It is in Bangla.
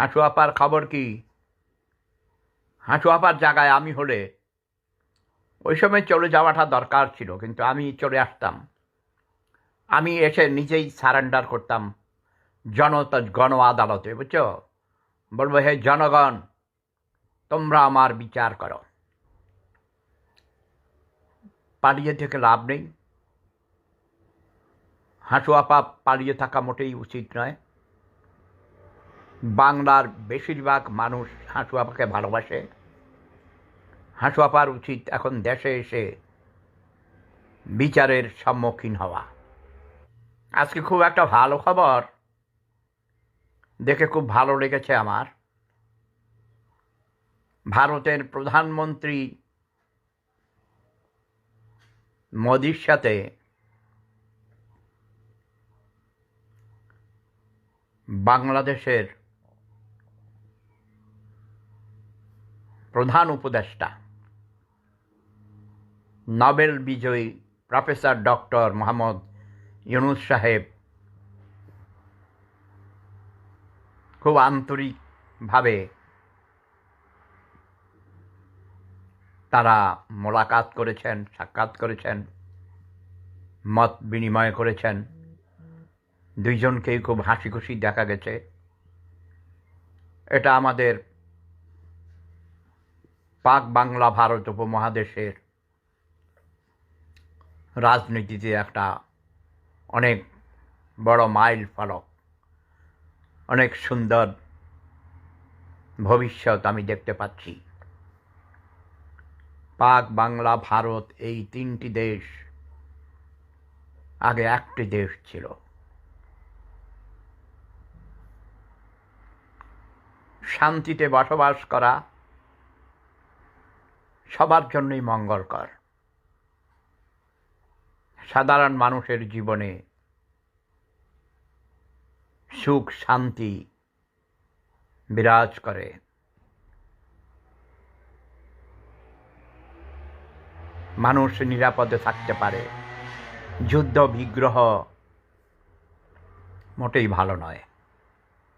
হাঁটু আপার খবর কি? হাঁটু আপার জায়গায় আমি হলে ওই সময় চলে যাওয়াটা দরকার ছিল, কিন্তু আমি চলে আসতাম। আমি এসে নিজেই সারেন্ডার করতাম জনতা, গণ আদালতে, বুঝছ? বলব, হে জনগণ, তোমরা আমার বিচার করো। পালিয়ে থেকে লাভ নেই। হাঁটু আপা পালিয়ে থাকা মোটেই উচিত নয়। বাংলার বেশিরভাগ মানুষ হাঁটু আপাকে ভালোবাসে। হাঁটু আপার উচিত এখন দেশে এসে বিচারের সম্মুখীন হওয়া। আজকে খুব একটা ভালো খবর। দেখে খুব ভালো লেগেছে আমার। ভারতের প্রধানমন্ত্রী মোদির সাথে বাংলাদেশের প্রধান উপদেষ্টা। নোবেল বিজয়ী প্রফেসর ডক্টর মোহাম্মদ ইউনুস সাহেব খুব আন্তরিকভাবে তারা মোলাকাত করেছেন, সাক্ষাৎ করেছেন, মত বিনিময় করেছেন। দুইজনকেই খুব হাসি খুশি দেখা গেছে। এটা আমাদের পাক বাংলা ভারত উপমহাদেশের রাজনীতিতে একটা অনেক বড় মাইল ফলক, অনেক সুন্দর ভবিষ্যৎ আমি দেখতে পাচ্ছি। পাক বাংলা ভারত এই তিনটি দেশ আগে একটি দেশ ছিল। শান্তিতে বসবাস করা সবার জন্যই মঙ্গলকর। সাধারণ মানুষের জীবনে সুখ, শান্তি বিরাজ করে। মানুষ নিরাপদে থাকতে পারে। যুদ্ধ, বিগ্রহ মোটেই ভালো নয়।